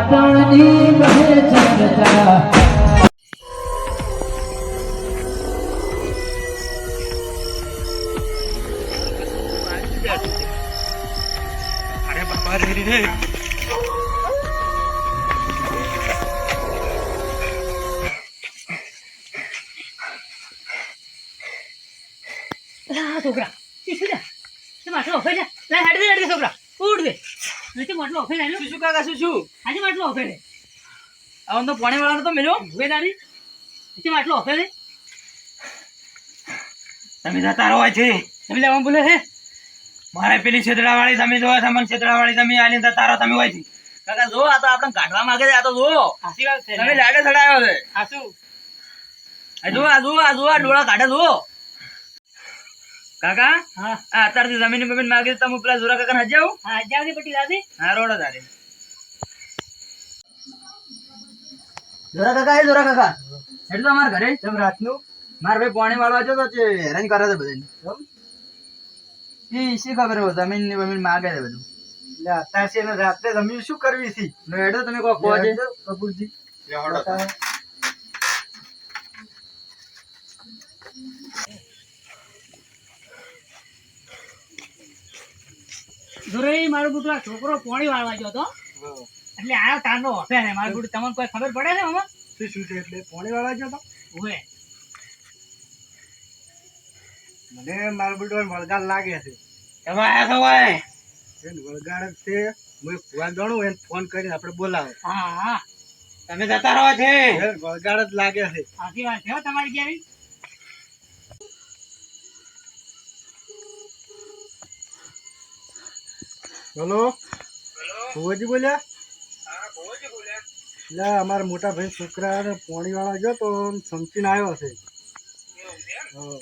પાટણની બહે ચર્ચા અરે બાબા રે રે રે. છોકરા શું છે માથે ઓફે જા લા હેડ દે હેડ દે છોકરા. ઉડ દે. નીચે માટલો ઓફે જા શું શું કાકા શું શું? આજે માટલો ઓફે દે આમ તો પાણી વાળાનો તો મેલ્યો ઉભે દાડી નીચે માટલો ઓફે દે તમે જતા રહો છે તમે લેવા બોલે છે. મારે પેલી છેતરાવાળી તમે જોવો તમને છેતરા વાળી તમે આલી જતા રહો તમે હોય છે કાકા જો આ તો આપણે કાઢવા માંગે છે આ તો જો. સાચી વાત છે તમે લાડે ચડાયો છે. હાસુ આ જો આ જો આ જો આ ડોળા કાઢે જો. કાકા? હા. અત્યારથી જમીન બમીન માગી તમે પેલા જોરા કાકા હજાવ હા જાવની પટી લાદી હા રોડ તારે જોરા કાકા એ જોરા કાકા. એટલે તો અમારા ઘરે. તેમ રાતનું? મારે ભાઈ પાણી વાળવા જો તો હેરાન કરે છે બધાને. એ શી ખબર હોય? જમીનની બમીન માગે છે બધું. એટલે અત્યારથી રાત્રે જમીન શું કરવી છે નો હેડો તમે કોઈ કહો છો કપૂરજી. જોરે મારો બુટો આ છોકરો પોણી વાળવા ગયો હતો એટલે આ તારનો ને મારો બુટો તમને કોઈ ખબર પડે છે મામા શું શું છે એટલે પોણી વાળવા ગયો હતો ઓએ મને મારો બેટો વળગાડ લાગે છે. તમે આયા છો એને વળગાડ છે. હું એને ફોન કરીને આપણે બોલાવો. હા હા. તમે જતા રહો છે. એને વળગાડ જ લાગે છે. સાચી વાત છે હો તમારી કેવી હલો ભુવાજી બોલ્યા? એટલે અમારા મોટા ભાઈ છોકરા પોણી વાળા ગયો તો સમજીને આવ્યો છે. હા.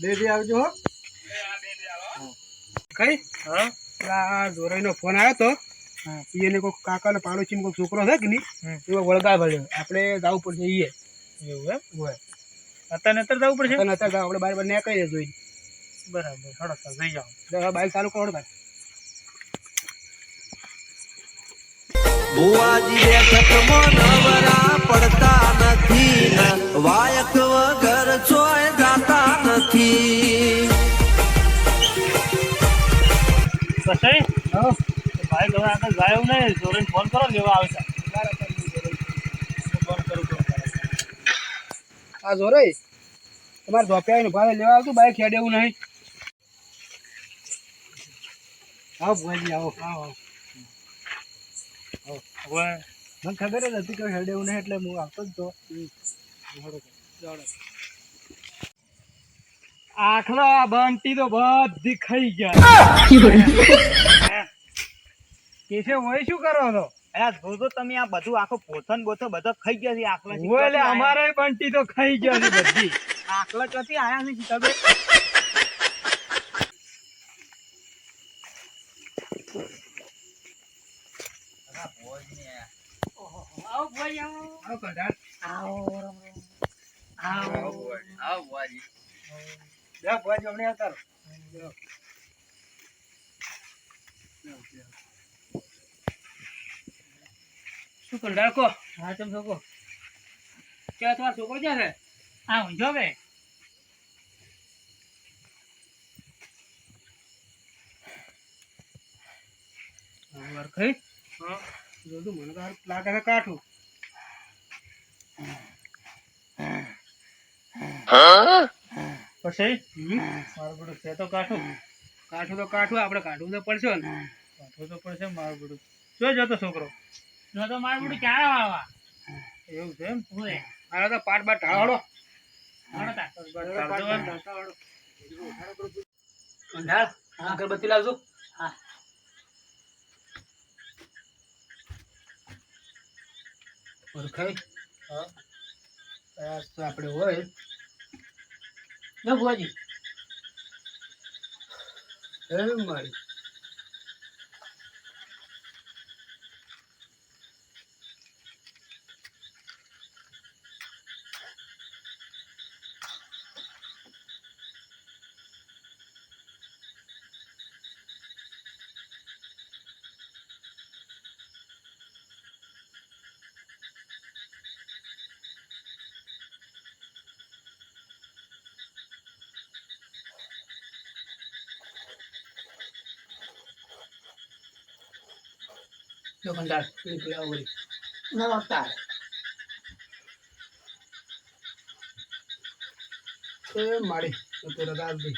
બે દી આવજો હો. કઈ? પેલા જોરાઈનો ફોન આવ્યો તો એને કોઈ કાકાનો પાડોશી કોઈ છોકરો છે કે નહીં એમાં વળગા ભર્યો આપણે જવું પડશે ઈએ. એવું એમ? હોય. અત્યારે અત્યારે જવું પડશે? તને અત્યારે આપણે બાર બાર નીકળીએ જોઈ બરાબર હડો તો જઈ જાઓ. બાઈક ચાલુ કરો ભાઈ. બુવાજી બેઠકમાં નવરા પડતા નથી વાયક વગર ચોય જાતા નથી. કસાઈ ભાઈ તમે આગળ જાય એવું નહીં જોડે ફોન કરો લેવા આવશે ફોન કરું કરું આ જોરાઈ તમારે ધોપિયા આવીને ભાડે લેવા આવતું બાઈક હેડ એવું નહીં. આવો ભુવાજી આવો. આવો હવે મને ખબર જ હતી કે હેડ એવું નહીં એટલે હું આવતો જ તો. આખલા બંટી તો બધી ખાઈ ગયા. કેસે હોય શું કરો છો અરે જોજો તમે આ બધું આખો પોથન બોથો બધો ખાઈ ગયા છે આખલા હોય અમારે બંટી તો ખાઈ ગયા છે બધી આખલા ક્યાંથી આયા છે તમે આવો ભાઈ આવો આવો કંટાળ. આવો રમ રમ. આવો આવો બુવાજી જા ભુવાજી હમણાં આવતા રહો. શું કંડાળ કો હા તમે છોકો ક્યાં તમારો છોકરો ક્યાં છે? બે વાર ખાઈ. જોતું મને તો લાગે છે કાઠું. પછી? મારું બધું છે તો કાઠું. કાઠું તો કાઠું આપણે કાઢવું તો પડશે ને. કાઠું તો પડશે મારું બધું. જતો છોકરો? જો તો મારું બુટો ક્યારે વાળવા એવું છે એમ? તો પાટ બાટ. કંડાળ અગરબત્તી લાવજો. હા. ઓળખાય. હા. આ તો આપણે હોય. જો ભુવાજી. એમ મારી. જો કંટાળ પેલી પીળા વળી નમસ્કાર એ માડી તો તો રગા દે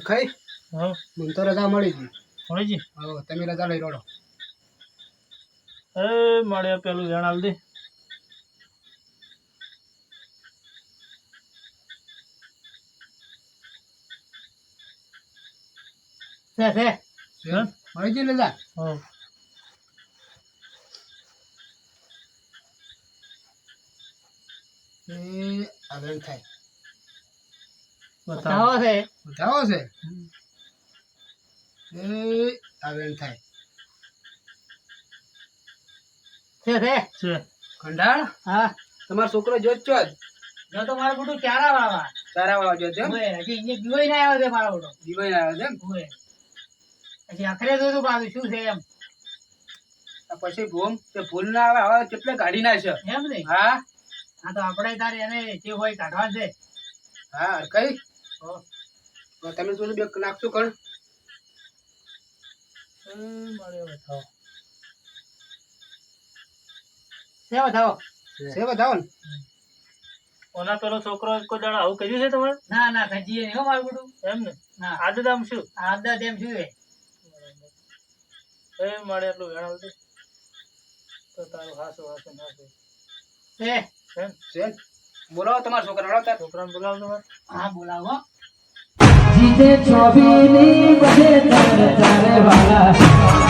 ખાઈ હા મને તો રજા મળી ગઈ મળી હવે તમે રજા લઈ રોડો એ મળ્યા પેલું જણાવ દે છે છે. મળી ગઈ રજા હા. આગળ થાય. બતાવો. છે. બતાવો છે? એ આગળ થાય. છે છે. છે. કંટાળ? હા. તમારો છોકરો જોત છો જ. જો તો મારું બધું ચારા વાળવા ચારા વાળા એમ? હજી અહીંયા દીવાઈ ના આવ્યો છે મારો બધો દીવાઈ આવ્યો છે હજી આખરે જોતું પાછું શું છે એમ? પછી ભૂમ તે ભૂલ ના આવે હવે કેટલે કાઢી નાખશે એમ ને હા? હા તો આપણે તારે એને જે હોય કાઢવા છે. હા કઈ? તમે શું બે નાખશો કણ એ મળે બતાવો છે બતાવો છે બતાવો ને? ઓના પેલો છોકરો કોઈ દાડા આવું કર્યું છે તમારે? ના ના ખજીએ નહીં મારું બધું. એમ ને. આદત આમ શું? આદત એમ શું છે? એ મારે એટલું વેણ આવતી તો તારું હાસો હાસો ના હે સેન બોલાવો તમારા છોકરા તાર. છોકરાને બોલાવો તમારે. હા બોલાવો. જીતે ચોવીની બજે તારે તારે વાલા.